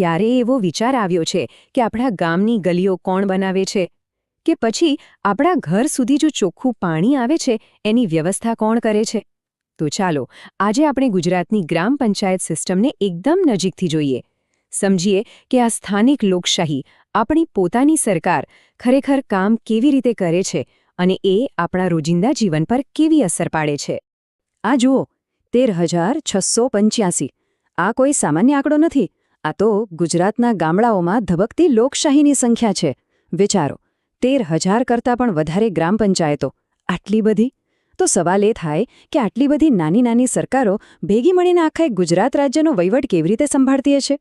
ક્યારેય એવો વિચાર આવ્યો છે કે આપણા ગામની ગલીઓ કોણ બનાવે છે? કે પછી આપણા ઘર સુધી જો ચોખ્ખું પાણી આવે છે, એની વ્યવસ્થા કોણ કરે છે? તો ચાલો, આજે આપણે ગુજરાતની ગ્રામ પંચાયત સિસ્ટમને એકદમ નજીકથી જોઈએ. સમજીએ કે આ સ્થાનિક લોકશાહી આપણી પોતાની સરકાર ખરેખર કામ કેવી રીતે કરે છે અને એ આપણા રોજિંદા જીવન પર કેવી અસર પાડે છે. આ જુઓ, તેર હજાર છસો પંચ્યાસી. આ કોઈ સામાન્ય આંકડો નથી. આ તો ગુજરાતના ગામડાઓમાં ધબકતી લોકશાહીની સંખ્યા છે. વિચારો, તેર હજાર કરતાં પણ વધારે ગ્રામ પંચાયતો. આટલી બધી? તો સવાલ એ થાય કે આટલી બધી નાની નાની સરકારો ભેગી મળીને આખા ગુજરાત રાજ્યનો વહીવટ કેવી રીતે સંભાળતી હશે?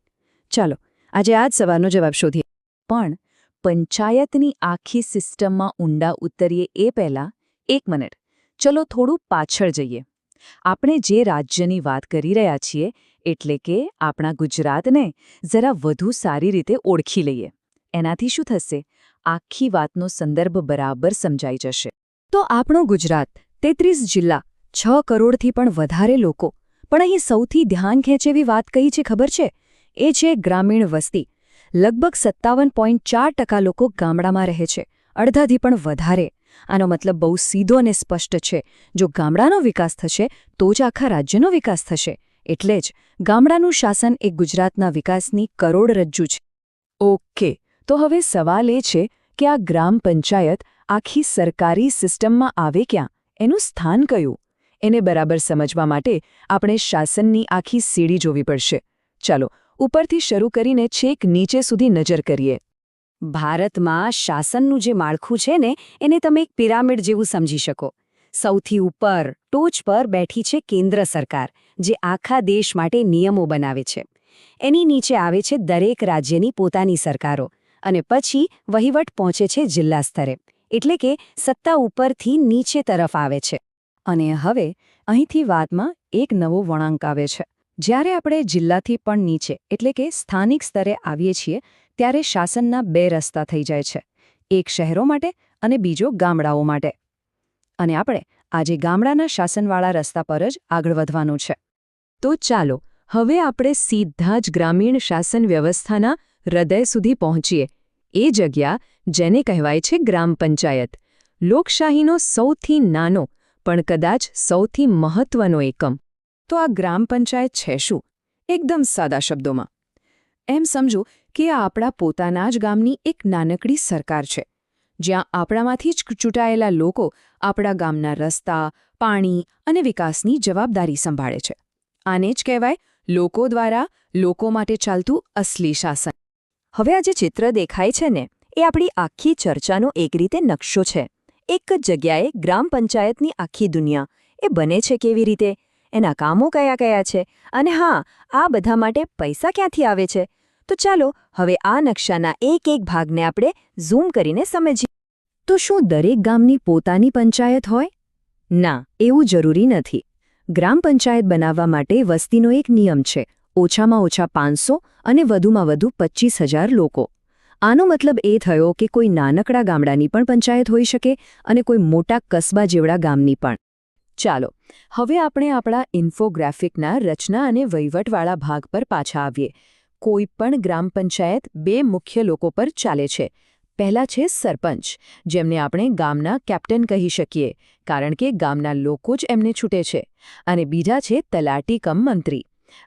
ચાલો, આજે આ જ સવાલનો જવાબ શોધીએ. પણ પંચાયતની આખી સિસ્ટમમાં ઊંડા ઉતરીએ એ પહેલાં એક મિનિટ. ચલો થોડું પાછળ જઈએ. આપણે જે રાજ્યની વાત કરી રહ્યા છીએ એટલે કે આપણા ગુજરાતને જરા વધુ સારી રીતે ઓળખી લઈએ. એનાથી શું થશે? આખી વાતનો સંદર્ભ બરાબર સમજાઈ જશે. તો આપણો ગુજરાત તેત્રીસ જિલ્લા છ કરોડથી પણ વધારે લોકો. પણ અહીં સૌથી ધ્યાન ખેંચેવી વાત કઈ છે ખબર છે? એ છે ગ્રામીણ વસ્તી. લગભગ સત્તાવન ટકા લોકો ગામડામાં રહે છે. અડધાથી પણ વધારે. આનો મતલબ બહુ સીધો અને સ્પષ્ટ છે. જો ગામડાનો વિકાસ થશે, તો જ આખા રાજ્યનો વિકાસ થશે. એટલે જ ગામડાનું શાસન એ ગુજરાતના વિકાસની કરોડરજ્જુ છે. ઓકે, તો હવે સવાલ એ છે કે આ ગ્રામ પંચાયત આખી સરકારી સિસ્ટમમાં આવે ક્યાં? એનું સ્થાન કયું? એને બરાબર સમજવા માટે આપણે શાસનની આખી સીડી જોવી પડશે. ચાલો, ઉપરથી શરૂ કરીને છેક નીચે સુધી નજર કરીએ. ભારતમાં શાસનનું જે માળખું છે ને, એને તમે એક પિરામિડ જેવું સમજી શકો. સૌથી ઉપર ટોચ પર બેઠી છે કેન્દ્ર સરકાર, જે આખા દેશ માટે નિયમો બનાવે છે. એની નીચે આવે છે દરેક રાજ્યની પોતાની સરકારો અને પછી વહીવટ પહોંચે છે જિલ્લા સ્તરે, એટલે કે સત્તા ઉપરથી નીચે તરફ આવે છે. અને હવે અહીંથી વાતમાં એક નવો વળાંક આવે છે. જ્યારે આપણે જિલ્લાથી પણ નીચે, એટલે કે સ્થાનિક સ્તરે આવીએ છીએ, ત્યારે શાસનના બે રસ્તા થઈ જાય છે. એક શહેરો માટે અને બીજો ગામડાઓ માટે. અને આપણે આજે ગામડાના શાસનવાળા રસ્તા પર જ આગળ વધવાનું છે. તો ચાલો, હવે આપણે સીધા જ ગ્રામીણ શાસન વ્યવસ્થાના હૃદય સુધી પહોંચીએ. એ જગ્યા જેને કહેવાય છે ગ્રામ પંચાયત. લોકશાહીનો સૌથી નાનો, પણ કદાચ સૌથી મહત્વનો એકમ. તો આ ગ્રામ પંચાયત છે શું? એકદમ સાદા શબ્દોમાં. એમ સમજો કે આ આપણા પોતાના જ ગામની એક નાનકડી સરકાર છે. જ્યાં આપણામાંથી જ ચૂંટાયેલા લોકો આપણા ગામના રસ્તા, પાણી અને વિકાસની જવાબદારી સંભાળે છે. આને જ કહેવાય લોકો દ્વારા લોકો માટે ચાલતું અસલી શાસન. હવે આ જે ચિત્ર દેખાય છે ને, એ આપણી આખી ચર્ચાનો એક રીતે નકશો છે. એક જ જગ્યાએ ગ્રામ પંચાયતની આખી દુનિયા. એ બને છે કેવી રીતે? એના કામો કયા કયા છે? અને હા, આ બધા માટે પૈસા ક્યાંથી આવે છે? તો ચાલો હવે આ નકશાના એક એક ભાગને આપણે ઝૂમ કરીને સમજીએ. તો શું દરેક ગામની પોતાની પંચાયત હોય? ના, એવું જરૂરી નથી. ગ્રામ પંચાયત બનાવવા માટે વસ્તીનો એક નિયમ છે. ઓછામાં ઓછા પાંચસો અને વધુમાં વધુ પચીસ લોકો. આનો મતલબ એ થયો કે કોઈ નાનકડા ગામડાની પણ પંચાયત હોઈ શકે અને કોઈ મોટા કસ્બા જેવડા ગામની પણ. ચાલો, હવે આપણે આપણા ઇન્ફોગ્રાફિકના રચના અને વહીવટવાળા ભાગ પર પાછા આવીએ. કોઈ પણ ગ્રામ પંચાયત બે મુખ્ય લોકો પર ચાલે છે. પહેલા છે સરપંચ, જેમને આપણે ગામના કેપ્ટન કહી શકીએ, કારણ કે ગામના લોકો જ એમને છૂટે છે. અને બીજા છે તલાટી કમ મંત્રી.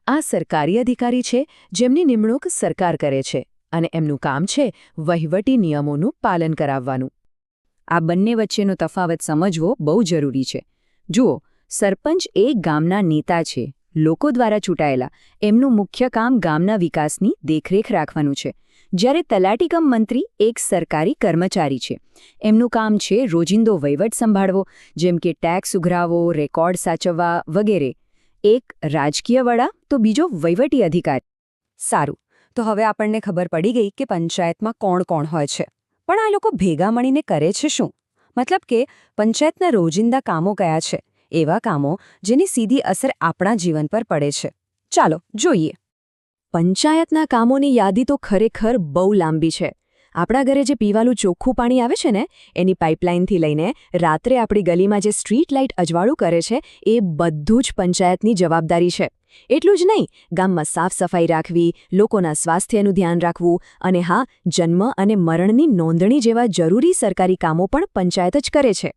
આ સરકારી અધિકારી છે, જેમની નિમણૂક સરકાર કરે છે અને એમનું કામ છે વહીવટી નિયમોનું પાલન કરાવવાનું. આ બંને વચ્ચેનો તફાવત સમજવો બહુ જરૂરી છે. જુઓ, સરપંચ એ ગામના નેતા છે. લોકો દ્વારા ચૂંટાયેલા. એમનું મુખ્ય કામ ગામના વિકાસની દેખરેખ રાખવાનું છે. જ્યારે તલાટીકમ મંત્રી એક સરકારી કર્મચારી છે. એમનું કામ છે રોજિંદો વહીવટ સંભાળવો, જેમ કે ટેક્સ ઉઘરાવો, રેકોર્ડ સાચવવા વગેરે. એક રાજકીય વડા, તો બીજો વહીવટી અધિકારી. સારું. તો હવે આપણને ખબર પડી ગઈ કે પંચાયતમાં કોણ કોણ હોય છે. પણ આ લોકો ભેગા મળીને કરે છે શું? મતલબ કે પંચાયતના રોજિંદા કામો કયા છે? એવા કામો જેની સીધી અસર આપણા જીવન પર પડે છે. ચાલો, જોઈએ. પંચાયતના કામોની યાદી તો ખરેખર બહુ લાંબી છે. આપણા ઘરે જે પીવાનું ચોખ્ખું પાણી આવે છે ને, એની પાઇપલાઇનથી લઈને રાત્રે આપણી ગલીમાં જે સ્ટ્રીટ લાઇટ અજવાળું કરે છે, એ બધું જ પંચાયતની જવાબદારી છે. એટલું જ નહીં, ગામમાં સાફ સફાઈ રાખવી, લોકોના સ્વાસ્થ્યનું ધ્યાન રાખવું અને હા, જન્મ અને મરણની નોંધણી જેવા જરૂરી સરકારી કામો પણ પંચાયત જ કરે છે.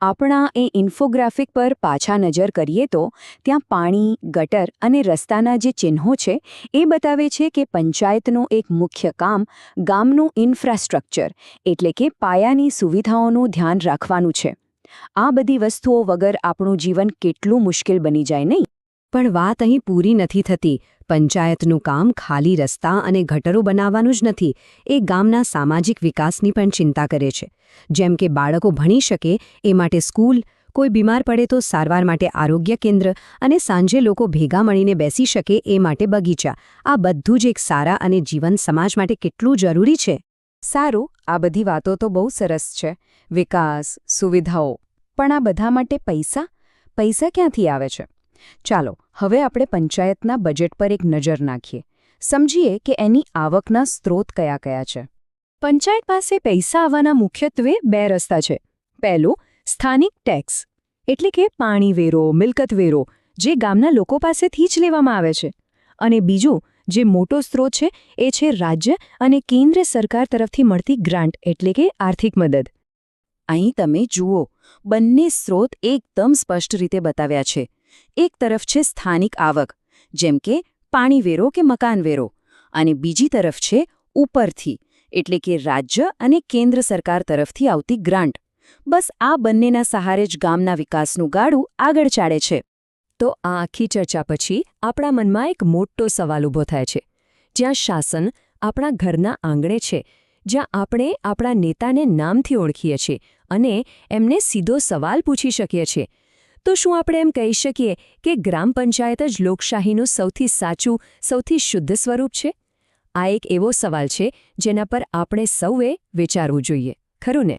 આપણા એ ઇન્ફોગ્રાફિક પર પાછા નજર કરીએ તો ત્યાં પાણી, ગટર અને રસ્તાના જે ચિહ્નો છે, એ બતાવે છે કે પંચાયતનું એક મુખ્ય કામ ગામનું ઇન્ફ્રાસ્ટ્રક્ચર, એટલે કે પાયાની સુવિધાઓનું ધ્યાન રાખવાનું છે. આ બધી વસ્તુઓ વગર આપણું જીવન કેટલું મુશ્કેલ બની જાય નહીં. પણ વાત અહીં પૂરી નથી થતી. પંચાયતનું કામ ખાલી રસ્તા અને ગટરો બનાવવાનું જ નથી, એ ગામના સામાજિક વિકાસની પણ ચિંતા કરે છે. જેમ કે બાળકો ભણી શકે, એ માટે સ્કૂલ, કોઈ બીમાર પડે તો સારવાર માટે આરોગ્ય કેન્દ્ર અને સાંજે લોકો ભેગા મળીને બેસી શકે એ માટે બગીચા. આ બધું જ એક સારા અને જીવન સમાજ માટે કેટલું જરૂરી છે? સારું, આ બધી વાતો તો બહુ સરસ છે. વિકાસ, સુવિધાઓ, પણ આ બધા માટે પૈસા? પૈસા ક્યાંથી આવે છે? ચાલો, હવે આપણે પંચાયતના બજેટ પર એક નજર નાખીએ. સમજીએ કે એની આવકના સ્ત્રોત કયા કયા છે. પંચાયત પાસે પૈસા આવવાના મુખ્યત્વે બે રસ્તા છે. પહેલું, સ્થાનિક ટેક્સ, એટલે કે પાણી વેરો, મિલકત વેરો, જે ગામના લોકો પાસેથી જ લેવામાં આવે છે. અને બીજું, જે મોટો સ્ત્રોત છે, એ છે રાજ્ય અને કેન્દ્ર સરકાર તરફથી મળતી ગ્રાન્ટ, એટલે કે આર્થિક મદદ. અહીં તમે જુઓ, બંને સ્ત્રોત એકદમ સ્પષ્ટ રીતે બતાવ્યા છે. એક તરફ છે સ્થાનિક આવક, જેમ કે પાણીવેરો કે મકાનવેરો, અને બીજી તરફ છે ઉપરથી, એટલે કે રાજ્ય અને કેન્દ્ર સરકાર તરફથી આવતી ગ્રાન્ટ. બસ આ બંનેના સહારે જ ગામના વિકાસનું ગાડું આગળ ચાડે છે. તો આ આખી ચર્ચા પછી આપણા મનમાં એક મોટો સવાલ ઊભો થાય છે. જ્યાં શાસન આપણા ઘરના આંગણે છે, જ્યાં આપણે આપણા નેતાને નામથી ઓળખીએ છીએ અને એમને સીધો સવાલ પૂછી શકીએ છીએ. તો શું આપણે એમ કહી શકીએ કે ગ્રામ પંચાયત જ લોકશાહીનું સૌથી સાચું, સૌથી શુદ્ધ સ્વરૂપ છે? આ એક એવો સવાલ છે જેના પર આપણે સૌએ વિચારવું જોઈએ. ખરું ને?